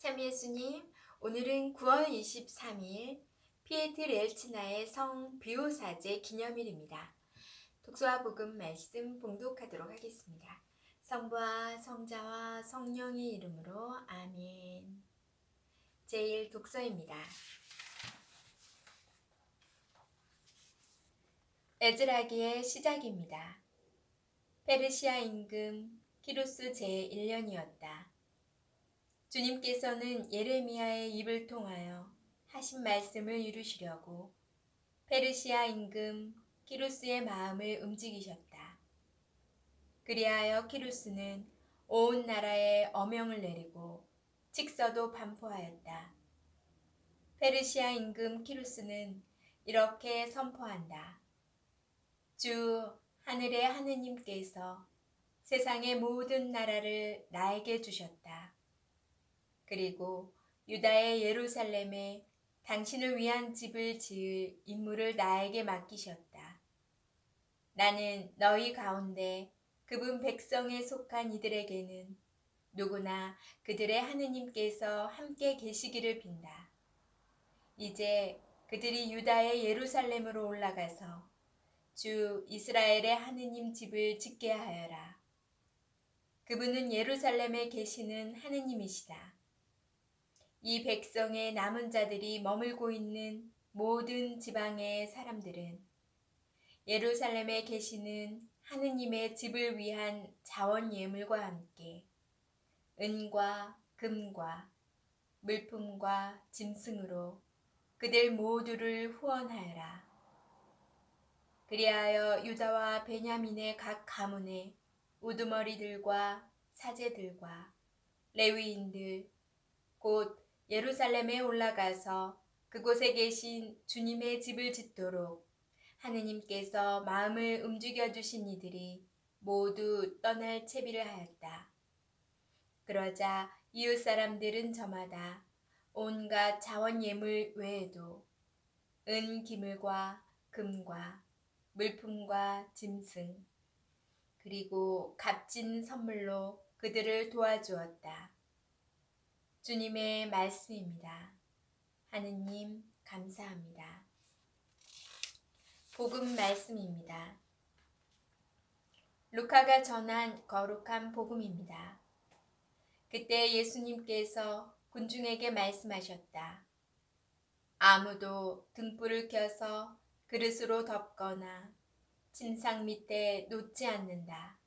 참 예수님, 오늘은 9월 23일 피에트레엘치나의 성 비오사제 기념일입니다. 독서와 복음 말씀 봉독하도록 하겠습니다. 성부와 성자와 성령의 이름으로 아멘. 제1 독서입니다. 에즈라기의 시작입니다. 페르시아 임금 키루스 제1년이었다. 주님께서는 예레미야의 입을 통하여 하신 말씀을 이루시려고 페르시아 임금 키루스의 마음을 움직이셨다. 그리하여 키루스는 온 나라에 어명을 내리고 직서도 반포하였다. 페르시아 임금 키루스는 이렇게 선포한다. 주 하늘의 하느님께서 세상의 모든 나라를 나에게 주셨다. 그리고 유다의 예루살렘에 당신을 위한 집을 지을 임무를 나에게 맡기셨다. 나는 너희 가운데 그분 백성에 속한 이들에게는 누구나 그들의 하느님께서 함께 계시기를 빈다. 이제 그들이 유다의 예루살렘으로 올라가서 주 이스라엘의 하느님 집을 짓게 하여라. 그분은 예루살렘에 계시는 하느님이시다. 이 백성의 남은 자들이 머물고 있는 모든 지방의 사람들은 예루살렘에 계시는 하느님의 집을 위한 자원 예물과 함께 은과 금과 물품과 짐승으로 그들 모두를 후원하여라. 그리하여 유다와 베냐민의 각 가문에 우두머리들과 사제들과 레위인들 곧 예루살렘에 올라가서 그곳에 계신 주님의 집을 짓도록 하느님께서 마음을 움직여 주신 이들이 모두 떠날 채비를 하였다. 그러자 이웃 사람들은 저마다 온갖 자원 예물 외에도 은 기물과 금과 물품과 짐승 그리고 값진 선물로 그들을 도와주었다. 주님의 말씀입니다. 하느님, 감사합니다. 복음 말씀입니다. 루카가 전한 거룩한 복음입니다. 그때 예수님께서 군중에게 말씀하셨다. 아무도 등불을 켜서 그릇으로 덮거나 침상 밑에 놓지 않는다.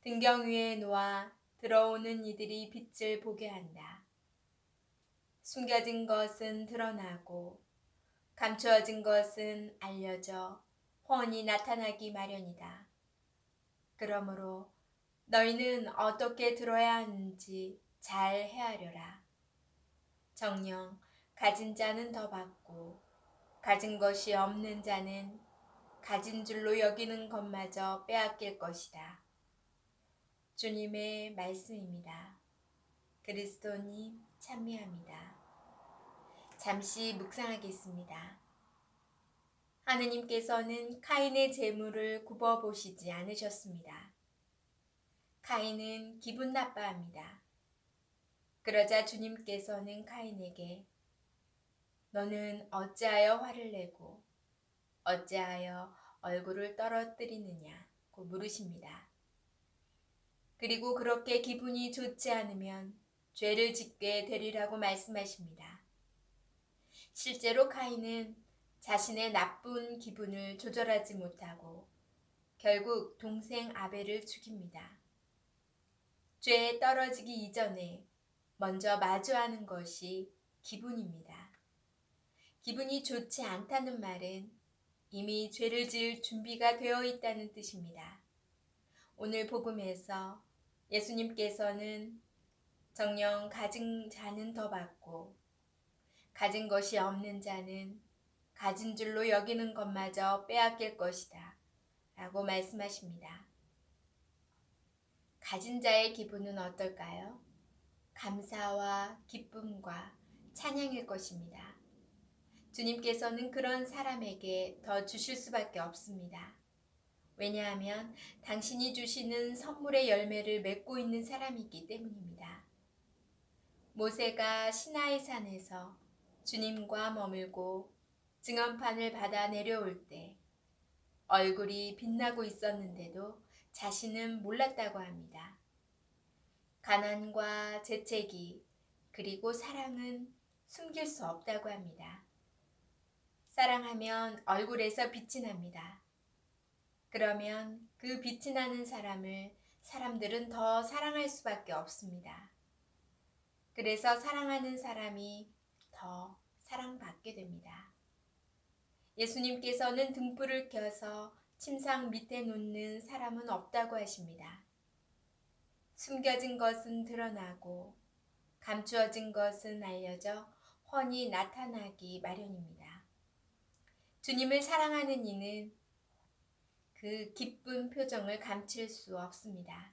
등경 위에 놓아 들어오는 이들이 빛을 보게 한다. 숨겨진 것은 드러나고 감추어진 것은 알려져 훤히 나타나기 마련이다. 그러므로 너희는 어떻게 들어야 하는지 잘 헤아려라. 정령 가진 자는 더 받고 가진 것이 없는 자는 가진 줄로 여기는 것마저 빼앗길 것이다. 주님의 말씀입니다. 그리스도님 찬미합니다. 잠시 묵상하겠습니다. 하느님께서는 카인의 재물을 굽어보시지 않으셨습니다. 카인은 기분 나빠합니다. 그러자 주님께서는 카인에게 너는 어찌하여 화를 내고 어찌하여 얼굴을 떨어뜨리느냐고 물으십니다. 그리고 그렇게 기분이 좋지 않으면 죄를 짓게 되리라고 말씀하십니다. 실제로 카인은 자신의 나쁜 기분을 조절하지 못하고 결국 동생 아벨을 죽입니다. 죄에 떨어지기 이전에 먼저 마주하는 것이 기분입니다. 기분이 좋지 않다는 말은 이미 죄를 지을 준비가 되어 있다는 뜻입니다. 오늘 복음에서 예수님께서는 정령 가진 자는 더 받고 가진 것이 없는 자는 가진 줄로 여기는 것마저 빼앗길 것이다. 라고 말씀하십니다. 가진 자의 기분은 어떨까요? 감사와 기쁨과 찬양일 것입니다. 주님께서는 그런 사람에게 더 주실 수밖에 없습니다. 왜냐하면 당신이 주시는 선물의 열매를 맺고 있는 사람이기 때문입니다. 모세가 시나이 산에서 주님과 머물고 증언판을 받아 내려올 때 얼굴이 빛나고 있었는데도 자신은 몰랐다고 합니다. 가난과 재채기 그리고 사랑은 숨길 수 없다고 합니다. 사랑하면 얼굴에서 빛이 납니다. 그러면 그 빛이 나는 사람을 사람들은 더 사랑할 수밖에 없습니다. 그래서 사랑하는 사람이 더 사랑받게 됩니다. 예수님께서는 등불을 켜서 침상 밑에 놓는 사람은 없다고 하십니다. 숨겨진 것은 드러나고 감추어진 것은 알려져 훤히 나타나기 마련입니다. 주님을 사랑하는 이는 그 기쁜 표정을 감출 수 없습니다.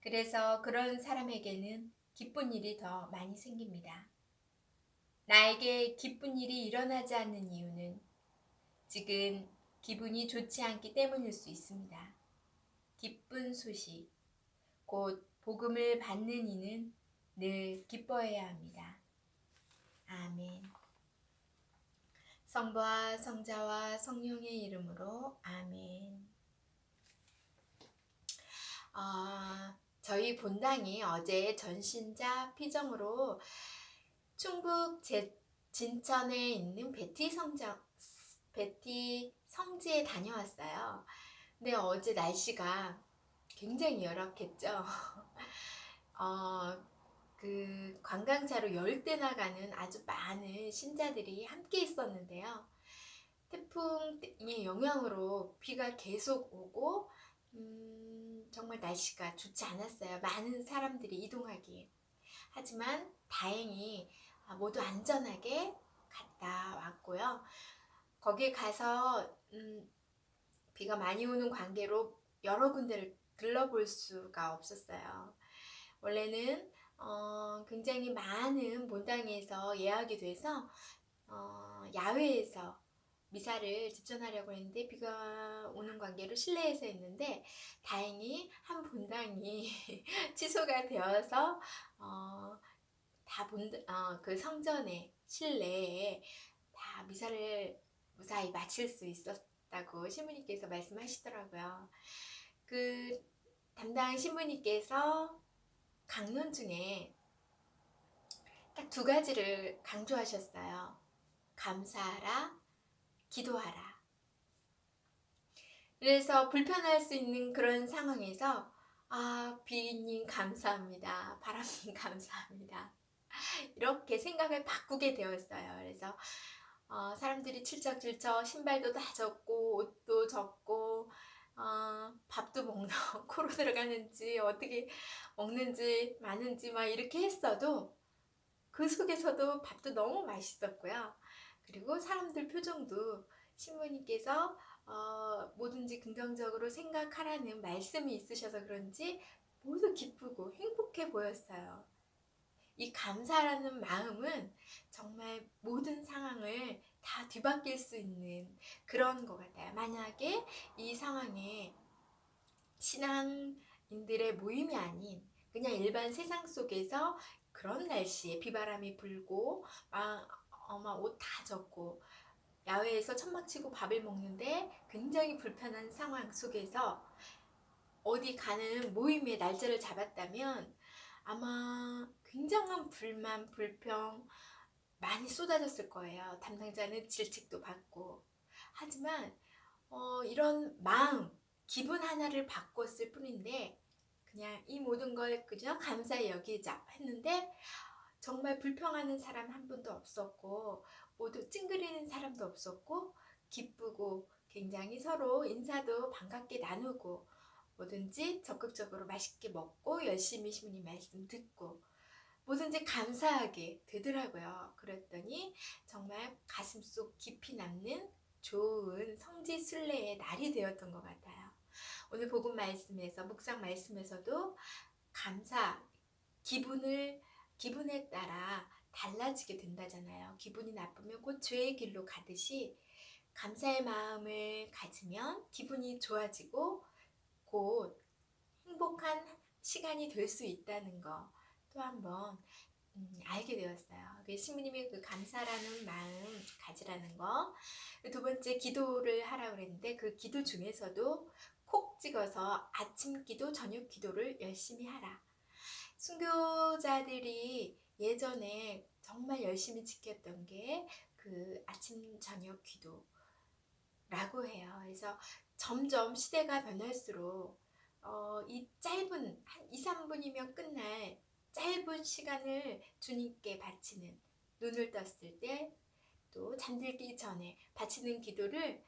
그래서 그런 사람에게는 기쁜 일이 더 많이 생깁니다. 나에게 기쁜 일이 일어나지 않는 이유는 지금 기분이 좋지 않기 때문일 수 있습니다. 기쁜 소식, 곧 복음을 받는 이는 늘 기뻐해야 합니다. 아멘. 성부와 성자와 성령의 이름으로 아멘. 아, 저희 본당이 어제 전신자 피정으로 충북 제, 진천에 있는 베티 성장 베티 성지에 다녀왔어요. 근데 어제 날씨가 굉장히 열악했죠. 어, 그 관광차로 열대 나 가는 아주 많은 신자들이 함께 있었는데요. 태풍의 영향으로 비가 계속 오고 음, 정말 날씨가 좋지 않았어요. 많은 사람들이 이동하기에. 하지만 다행히 모두 안전하게 갔다 왔고요. 거기에 가서 음, 비가 많이 오는 관계로 여러 군데를 들러볼 수가 없었어요. 원래는 어, 굉장히 많은 본당에서 예약이 돼서 어, 야외에서 미사를 집전하려고 했는데 비가 오는 관계로 실내에서 했는데 다행히 한 본당이 취소가 되어서 어, 다본그 어, 성전에 실내에 다 미사를 무사히 마칠 수 있었다고 신부님께서 말씀하시더라고요. 그 담당 신부님께서 강론 중에 딱 두 가지를 강조하셨어요. 감사하라, 기도하라. 그래서 불편할 수 있는 그런 상황에서 아, 비님 감사합니다. 바람님 감사합니다. 이렇게 생각을 바꾸게 되었어요. 그래서 어, 사람들이 칠척칠척 신발도 다 젖고 옷도 젖고 어, 밥도 먹나 코로 들어가는지 어떻게 먹는지 마는지 막 이렇게 했어도 그 속에서도 밥도 너무 맛있었고요. 그리고 사람들 표정도 신부님께서 어, 뭐든지 긍정적으로 생각하라는 말씀이 있으셔서 그런지 모두 기쁘고 행복해 보였어요. 이 감사라는 마음은 정말 모든 상황을 다 뒤바뀔 수 있는 그런 것 같아요. 만약에 이 상황에 신앙인들의 모임이 아닌 그냥 일반 세상 속에서 그런 날씨에 비바람이 불고 막옷 다 젖고 야외에서 천막 치고 밥을 먹는데 굉장히 불편한 상황 속에서 어디 가는 모임의 날짜를 잡았다면 아마 굉장한 불만, 불평 많이 쏟아졌을 거예요. 담당자는 질책도 받고. 하지만 어, 이런 마음, 기분 하나를 바꿨을 뿐인데 그냥 이 모든 걸 그냥 감사히 여기자 했는데 정말 불평하는 사람 한 분도 없었고 모두 찡그리는 사람도 없었고 기쁘고 굉장히 서로 인사도 반갑게 나누고 뭐든지 적극적으로 맛있게 먹고 열심히 신부님 말씀 듣고 뭐든지 감사하게 되더라고요. 그랬더니 정말 가슴 속 깊이 남는 좋은 성지 순례의 날이 되었던 것 같아요. 오늘 복음 말씀에서 묵상 말씀에서도 감사 기분을 기분에 따라 달라지게 된다잖아요. 기분이 나쁘면 곧 죄의 길로 가듯이 감사의 마음을 가지면 기분이 좋아지고 곧 행복한 시간이 될 수 있다는 거. 또 한번 않게 되었어요. 그 신부님이 그 감사라는 마음 가지라는 거. 두 번째 기도를 하라 그랬는데 그 기도 중에서도 콕 찍어서 아침 기도, 저녁 기도를 열심히 하라. 순교자들이 예전에 정말 열심히 지켰던 게 그 아침, 저녁 기도라고 해요. 그래서 점점 시대가 변할수록 어, 이 짧은 한 2, 3분이면 끝날 짧은 시간을 주님께 바치는 눈을 떴을 때 또 잠들기 전에 바치는 기도를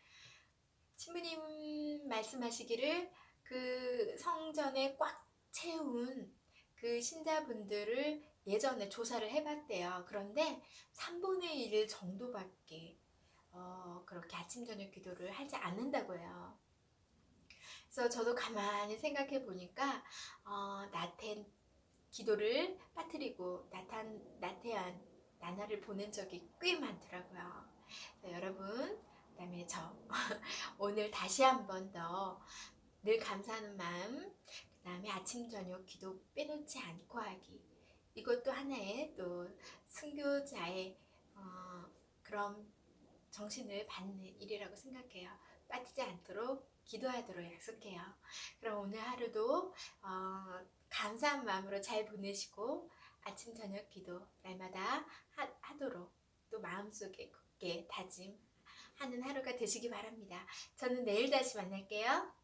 신부님 말씀하시기를 그 성전에 꽉 채운 그 신자분들을 예전에 조사를 해봤대요. 그런데 3분의 1 정도밖에 어, 그렇게 아침 저녁 기도를 하지 않는다고요. 그래서 저도 가만히 생각해 보니까 어, 기도를 빠뜨리고 나탄 나태한 나날을 보낸 적이 꽤 많더라고요. 그래서 여러분, 그 다음에 저 오늘 다시 한 번 더 늘 감사하는 마음, 그 다음에 아침 저녁 기도 빼놓지 않고 하기. 이것도 하나의 또 순교자의 어, 그런 정신을 받는 일이라고 생각해요. 빠지지 않도록 기도하도록 약속해요. 그럼 오늘 하루도 어, 감사한 마음으로 잘 보내시고 아침 저녁 기도 날마다 하, 하도록 또 마음속에 굳게 다짐하는 하루가 되시기 바랍니다. 저는 내일 다시 만날게요.